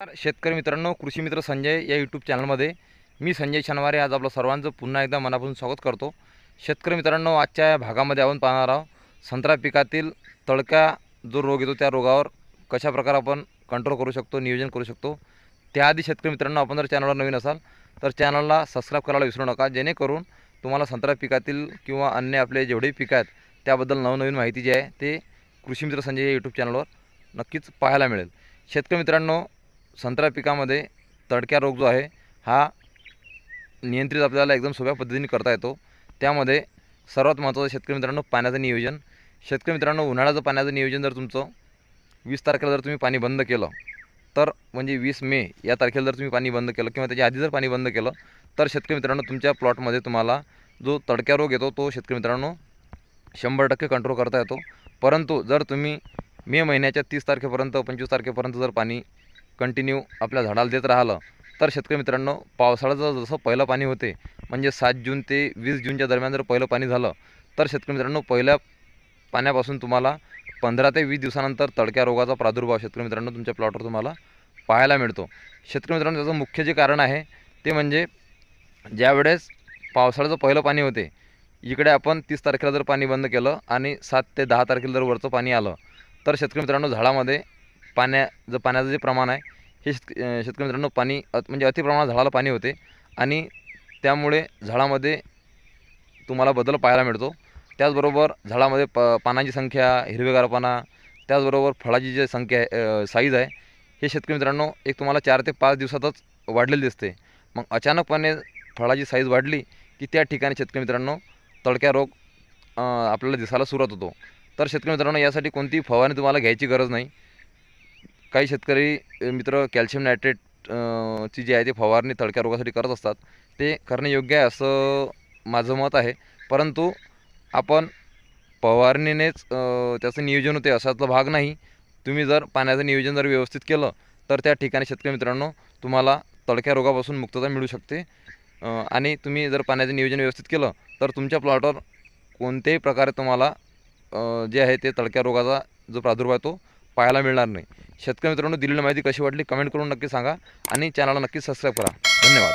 शेतकरी मित्रांनो कृषी मित्र संजय या यूट्यूब चॅनलमध्ये मी संजय शनवारे आज आपलं सर्वांचं पुन्हा एकदा मनापासून स्वागत करतो. शेतकरी मित्रांनो आजच्या या भागामध्ये आपण पाहणार आहोत संत्रा पिकातील तळका जो रोग येतो त्या रोगावर कशा प्रकारे आपण कंट्रोल करू शकतो नियोजन करू शकतो. त्याआधी शेतकरी मित्रांनो आपण जर चॅनलवर नवीन असाल तर चॅनलला सबस्क्राईब करायला विसरू नका. जेणेकरून तुम्हाला संत्रा पिकातील किंवा अन्य आपले जेवढे पिकं आहेत त्याबद्दल नवनवीन माहिती जी आहे ते कृषी मित्र संजय या यूट्यूब चॅनलवर नक्कीच पाहायला मिळेल. शेतकरी मित्रांनो संत्रा पिकामध्ये तडक्या रोग जो आहे हा नियंत्रित आपल्याला एकदम सोप्या पद्धतीने करता येतो. त्यामध्ये सर्वात महत्त्वाचं शेतकरी मित्रांनो पाण्याचं नियोजन. शेतकरी मित्रांनो उन्हाळ्याचं पाण्याचं नियोजन जर तुमचं वीस तारखेला जर तुम्ही पाणी बंद केलं तर म्हणजे वीस मे या तारखेला जर तुम्ही पाणी बंद केलं किंवा त्याच्या आधी जर पाणी बंद केलं तर शेतकरी मित्रांनो तुमच्या प्लॉटमध्ये तुम्हाला जो तडक्या रोग येतो तो शेतकरी मित्रांनो शंभर टक्के कंट्रोल करता येतो. परंतु जर तुम्ही मे महिन्याच्या तीस तारखेपर्यंत पंचवीस तारखेपर्यंत जर पाणी कंटिन्यू आपल्या झाडाला देत राहिलं. तर शेतकरी मित्रांनो पावसाळ्याचं जसं पहिलं पाणी होते म्हणजे सात जून ते वीस जूनच्या दरम्यान जर पहिलं पाणी झालं तर शेतकरी मित्रांनो पहिल्या पाण्यापासून तुम्हाला पंधरा ते वीस दिवसानंतर तडक्या रोगाचा प्रादुर्भाव शेतकरी मित्रांनो तुमच्या प्लॉटवर तुम्हाला पाहायला मिळतो. शेतकरी मित्रांनो त्याचं मुख्य जे कारण आहे ते म्हणजे ज्यावेळेस पावसाळ्याचं पहिलं पाणी होते इकडे आपण तीस तारखेला जर पाणी बंद केलं आणि सात ते दहा तारखेला जर वरचं पाणी आलं तर शेतकरी मित्रांनो झाडामध्ये पाण्या जर पाण्याचं जे प्रमाण आहे हे शेतक शेतकरी मित्रांनो पाणी अत म्हणजे अतिप्रमाणात झाडाला पाणी होते आणि त्यामुळे झाडामध्ये तुम्हाला बदल पाहायला मिळतो. त्याचबरोबर झाडामध्ये प पानांची संख्या हिरवेगारपणा त्याचबरोबर फळाची जी संख्या आहे साईज आहे हे शेतकरी मित्रांनो एक तुम्हाला चार ते पाच दिवसातच वाढलेली दिसते. मग अचानकपणे फळाची साईज वाढली की त्या ठिकाणी शेतकरी मित्रांनो तडक्या रोग आपल्याला दिसायला सुरुवात होतो. तर शेतकरी मित्रांनो यासाठी कोणतीही फवारणी तुम्हाला घ्यायची गरज नाही. काही शेतकरी मित्र कॅल्शियम नायट्रेट ची जी आहे ती फवारणी तडक्या रोगासाठी करत असतात ते करणे योग्य आहे असं माझं मत आहे. परंतु आपण फवारणीनेच त्याचं नियोजन होते असातला भाग नाही. तुम्ही जर पाण्याचं नियोजन जर व्यवस्थित केलं तर त्या ठिकाणी शेतकरी मित्रांनो तुम्हाला तडक्या रोगापासून मुक्तता मिळू शकते. आणि तुम्ही जर पाण्याचं नियोजन व्यवस्थित केलं तर तुमच्या प्लॉटवर कोणत्याही प्रकारे तुम्हाला जे आहे ते तडक्या रोगाचा जो प्रादुर्भाव आहे तो पाहायला मिळणार नाही. शेतकरी मित्रांनो दिलेली माहिती कशी वाटली? कमेंट करून नक्की सांगा आणि चॅनलला नक्की सबस्क्राईब करा. धन्यवाद.